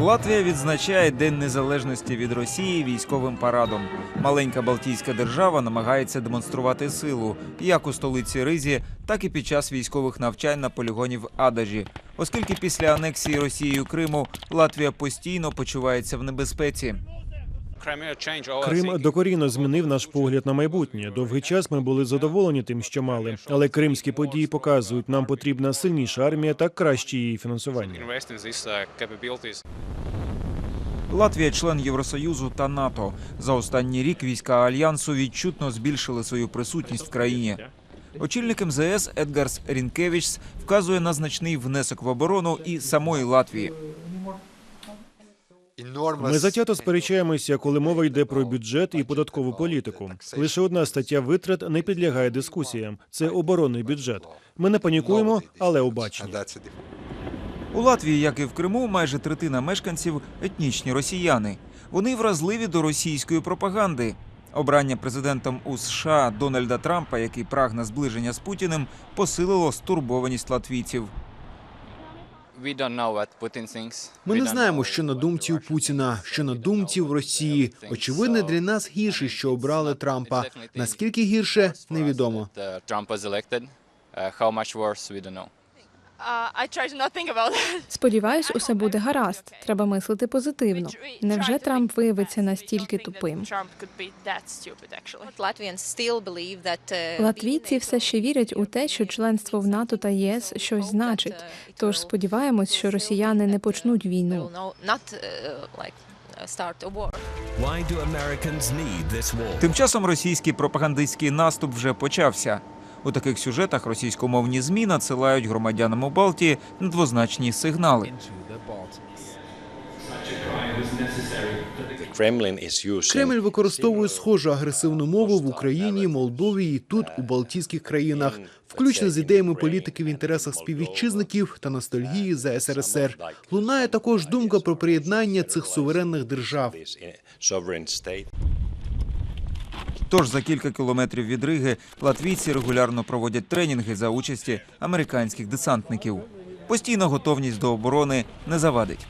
Латвія відзначає День Незалежності від Росії військовим парадом. Маленька Балтійська держава намагається демонструвати силу як у столиці Ризі, так і під час військових навчань на полігоні в Адажі. Оскільки після анексії Росією Криму Латвія постійно почувається в небезпеці. Крим докорінно змінив наш погляд на майбутнє. Довгий час ми були задоволені тим, що мали, але кримські події показують, нам потрібна сильніша армія та краще її фінансування. Латвія член Євросоюзу та НАТО. За останній рік війська альянсу відчутно збільшили свою присутність в країні. Очільник МЗС Едгарс Рінкевичс вказує на значний внесок в оборону і самої Латвії. Ми затято сперечаємося, коли мова йде про бюджет і податкову політику. Лише одна стаття витрат не підлягає дискусіям. Це оборонний бюджет. Ми не панікуємо, але обачні. У Латвії, як і в Криму, майже третина мешканців етнічні росіяни. Вони вразливі до російської пропаганди. Обрання президентом у США Дональда Трампа, який прагне зближення з Путіним, посилило стурбованість латвійців. Ми не знаємо, що на думці у Путіна, що на думці в Росії. Очевидно, для нас гірше, що обрали Трампа. Наскільки гірше, невідомо. Сподіваюсь, усе буде гаразд. Треба мислити позитивно. Невже Трамп виявиться настільки тупим? Trump could be that stupid, actually. Latvians still believe that, uh, Латвійці все ще вірять у те, що членство в НАТО та ЄС щось значить. Тож сподіваємось, що росіяни не почнуть війну. uh, uh? Тим часом російський пропагандистський наступ вже почався. У таких сюжетах російськомовні змі надсилають громадянам у Балтії недвозначні сигнали. Кремль використовує схожу агресивну мову в Україні, Молдові і тут, у Балтійських країнах, включно з ідеями політики в інтересах співвітчизників та ностальгії за СРСР. Лунає також думка про приєднання цих суверенних держав. Тож за кілька кілометрів від Риги латвійці регулярно проводять тренінги за участі американських десантників. Постійна готовність до оборони не завадить.